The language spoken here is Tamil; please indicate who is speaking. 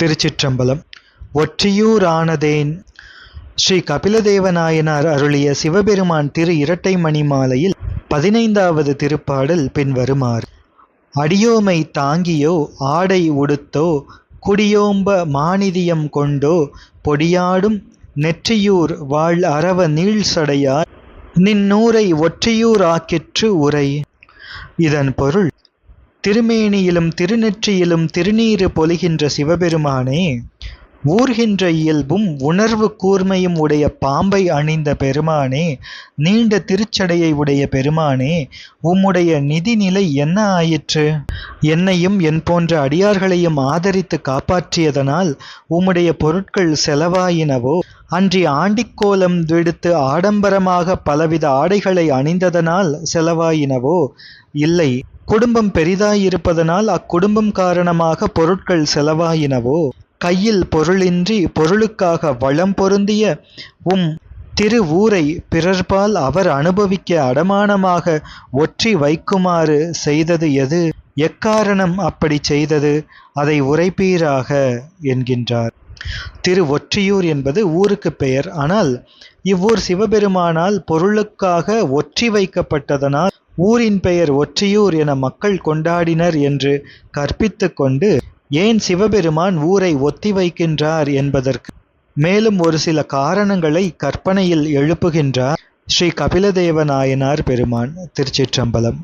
Speaker 1: திருச்சிற்றம்பலம். ஒற்றியூரானதேன் ஸ்ரீ கபிலதேவ நாயனார் அருளிய சிவபெருமான் திரு இரட்டை மணி மாலையில் பதினைந்தாவது திருப்பாடல் பின்வருமாறு. அடியோமை தாங்கியோ ஆடை உடுத்தோ குடியோம்ப மானிதியம் கொண்டோ பொடியாடும் நெற்றியூர் வாழ் அரவ நீள்சடையார் நின்னூரை ஒற்றியூர் உரை. இதன் பொருள் திருமேனியிலும் திருநெற்றியிலும் திருநீறு பொலிகின்ற சிவபெருமானே ஊர்கின்ற இயல்பும் உணர்வு கூர்மையும் உடைய பாம்பை அணிந்த பெருமானே நீண்ட திருச்சடையை உடைய பெருமானே உம்முடைய நிதிநிலை என்ன ஆயிற்று? என்னையும் என் போன்ற அடியார்களையும் ஆதரித்து காப்பாற்றியதனால் உம்முடைய பொருட்கள் செலவாயினவோ? அன்றி ஆண்டிக்கோலம் விடுத்து ஆடம்பரமாக பலவித ஆடைகளை அணிந்ததனால் செலவாயினவோ? இல்லை. குடும்பம் பெரிதாயிருப்பதனால் அக்குடும்பம் காரணமாக பொருட்கள் செலவாயினவோ? கையில் பொருளின்றி பொருளுக்காக வளம் பொருந்திய உம் திரு ஊரை பிறர்பால் அவர் அனுபவிக்க அடமானமாக ஒற்றி வைக்குமாறு செய்தது எது? எக்காரணம் அப்படி செய்தது? அதை உரைப்பீராக என்கின்றார். திரு ஒற்றியூர் என்பது ஊருக்கு பெயர். ஆனால் இவ்வூர் சிவபெருமானால் பொருளுக்காக ஒற்றி வைக்கப்பட்டதனால் ஊரின் பெயர் ஒற்றியூர் என மக்கள் கொண்டாடினர் என்று கற்பித்து கொண்டு ஏன் சிவபெருமான் ஊரை ஒத்தி வைக்கின்றார் என்பதற்கு மேலும் ஒரு சில காரணங்களை கற்பனையில் எழுப்புகின்றார் ஸ்ரீ கபிலதேவ நாயனார் பெருமான் திருச்சிற்றம்பலம்.